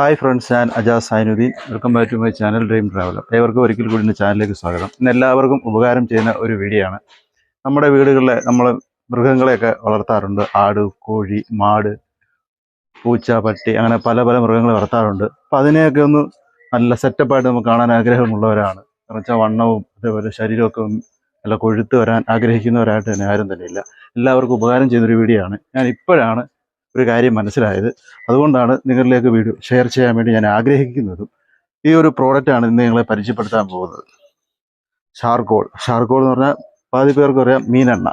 Hi friends ഞാൻ Ajas Zainudheen welcome back to my channel dream traveller ഏവർക്കും ഒരിക്കൽ കൂടി എന്റെ ചാനലിലേക്ക് സ്വാഗതം. ഇന്ന് എല്ലാവർക്കും ഉപകാരം ചെയ്യുന്ന ഒരു വീഡിയോ ആണ്. നമ്മുടെ വീടുകളിലെ നമ്മൾ മൃഗങ്ങളെയൊക്കെ വളർത്താറുണ്ട്. ആട് കോഴി മാട് പൂച്ച പട്ടി അങ്ങനെ പല പല മൃഗങ്ങളെ വളർത്താറുണ്ട്. അപ്പം അതിനെയൊക്കെ ഒന്ന് നല്ല സെറ്റപ്പായിട്ട് നമുക്ക് കാണാൻ ആഗ്രഹമുള്ളവരാണ്. എന്ന് വെച്ചാൽ വണ്ണവും അതേപോലെ ശരീരമൊക്കെ നല്ല കൊഴുത്ത് വരാൻ ആഗ്രഹിക്കുന്നവരായിട്ട് തന്നെ ആരും തന്നെ ഇല്ല എല്ലാവർക്കും ഉപകാരം ചെയ്യുന്നൊരു വീഡിയോ ആണ്. ഞാൻ ഇപ്പോഴാണ് ഒരു കാര്യം മനസ്സിലായത്. അതുകൊണ്ടാണ് നിങ്ങളിലേക്ക് വീഡിയോ ഷെയർ ചെയ്യാൻ വേണ്ടി ഞാൻ ആഗ്രഹിക്കുന്നതും ഈ ഒരു പ്രോഡക്റ്റാണ് ഇന്ന് നിങ്ങളെ പരിചയപ്പെടുത്താൻ പോകുന്നത്. ഷാർക്കോൾ ഷാർക്കോൾ എന്ന് പറഞ്ഞാൽ പാതി പേർക്ക് അറിയാം മീനെണ്ണ.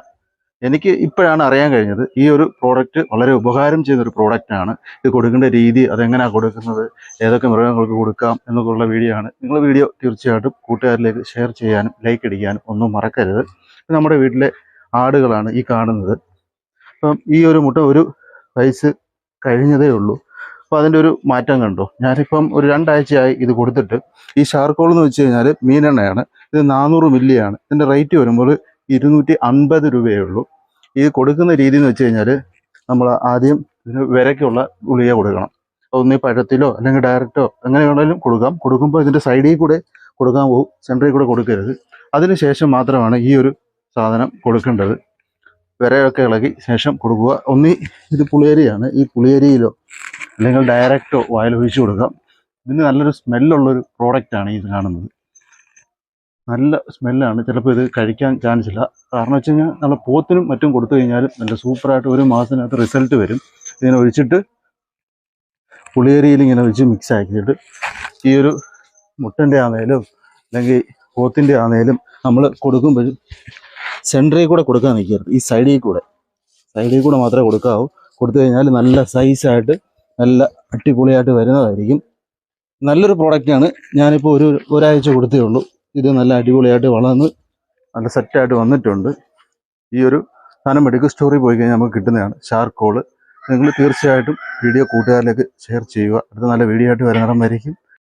എനിക്ക് ഇപ്പോഴാണ് അറിയാൻ കഴിഞ്ഞത് ഈ ഒരു പ്രോഡക്റ്റ് വളരെ ഉപകാരം ചെയ്യുന്ന ഒരു പ്രോഡക്റ്റാണ് ഇത് കൊടുക്കേണ്ട രീതി അതെങ്ങനെയാണ് കൊടുക്കുന്നത്? ഏതൊക്കെ മൃഗങ്ങൾക്ക് കൊടുക്കാം എന്നൊക്കെയുള്ള വീഡിയോ ആണ്. നിങ്ങൾ വീഡിയോ തീർച്ചയായിട്ടും കൂട്ടുകാരിലേക്ക് ഷെയർ ചെയ്യാനും ലൈക്ക് അടിക്കാനും ഒന്നും മറക്കരുത്. നമ്മുടെ വീട്ടിലെ ആടുകളാണ് ഈ കാണുന്നത്. അപ്പം ഈ ഒരു മുട്ട ഒരു വയസ്സ് കഴിഞ്ഞതേ ഉള്ളൂ. അപ്പോൾ അതിന്റെ ഒരു മാറ്റം കണ്ടു. ഞാനിപ്പം ഒരു രണ്ടാഴ്ചയായി ഇത് കൊടുത്തിട്ട് ഈ ഷാർക്കോൾ എന്ന് വെച്ച് കഴിഞ്ഞാൽ മീനെണ്ണയാണ്. ഇത് നാനൂറ് മില്ലിയാണ് ഇതിന്റെ റേറ്റ് വരുമ്പോൾ ഇരുന്നൂറ്റി അൻപത് രൂപയേ ഉള്ളൂ. ഇത് കൊടുക്കുന്ന രീതി എന്ന് വെച്ച് കഴിഞ്ഞാൽ നമ്മൾ ആദ്യം ഇതിന് വിരയ്ക്കുള്ള ഗുളിക കൊടുക്കണം. ഒന്നീ പഴത്തിലോ അല്ലെങ്കിൽ ഡയറക്റ്റോ എങ്ങനെ വേണമെങ്കിലും കൊടുക്കാം. കൊടുക്കുമ്പോൾ ഇതിന്റെ സൈഡിൽ കൂടെ കൊടുക്കാൻ പോകും സെന്ററിൽ കൂടെ കൊടുക്കരുത്. അതിന് ശേഷം മാത്രമാണ് ഈ ഒരു സാധനം കൊടുക്കേണ്ടത്. വിരയൊക്കെ ഇളകി ശേഷം കൊടുക്കുക. ഒന്നി ഇത് പുളിയരിയാണ്. ഈ പുളിയരിയിലോ അല്ലെങ്കിൽ ഡയറക്റ്റോ വായിൽ ഒഴിച്ചു കൊടുക്കാം. ഇതിന് നല്ലൊരു സ്മെല്ലുള്ളൊരു പ്രോഡക്റ്റാണ് ഇത് കാണുന്നത്. നല്ല സ്മെല്ലാണ് ചിലപ്പോൾ ഇത് കഴിക്കാൻ ചാൻസ് ഇല്ല. കാരണം വെച്ച് കഴിഞ്ഞാൽ നമ്മൾ പോത്തിനും മറ്റും കൊടുത്തു കഴിഞ്ഞാലും നല്ല സൂപ്പറായിട്ട് ഒരു മാസത്തിനകത്ത് റിസൾട്ട് വരും. ഇതിനെ ഒഴിച്ചിട്ട് പുളിയരിയിൽ ഇങ്ങനെ ഒഴിച്ച് മിക്സ് ആക്കിയിട്ട് ഈ ഒരു മുട്ടന്റെ ആണേലും അല്ലെങ്കിൽ പോത്തിന്റെ ആണേലും നമ്മൾ കൊടുക്കുമ്പോഴും സെന്ററിൽ കൂടെ കൊടുക്കാൻ നിൽക്കരുത്. ഈ സൈഡിൽ കൂടെ. സൈഡിൽ കൂടെ മാത്രമേ കൊടുക്കാവൂ. കൊടുത്തു കഴിഞ്ഞാൽ നല്ല സൈസായിട്ട് നല്ല അടിപൊളിയായിട്ട് വരുന്നതായിരിക്കും. നല്ലൊരു പ്രോഡക്റ്റാണ് ഞാനിപ്പോൾ ഒരു ഒരാഴ്ച കൊടുത്തേ ഉള്ളൂ. ഇത് നല്ല അടിപൊളിയായിട്ട് വളർന്ന് നല്ല സെറ്റായിട്ട് വന്നിട്ടുണ്ട്. ഈ ഒരു സാധനം മെഡിക്കൽ സ്റ്റോറിൽ പോയി കഴിഞ്ഞാൽ നമുക്ക് കിട്ടുന്നതാണ്. ഷാർക്കോൾ നിങ്ങൾ തീർച്ചയായിട്ടും വീഡിയോ കൂട്ടുകാരിലേക്ക് ഷെയർ ചെയ്യുക. അടുത്ത നല്ല വീഡിയോ ആയിട്ട് വരുന്നിടം വരയ്ക്കും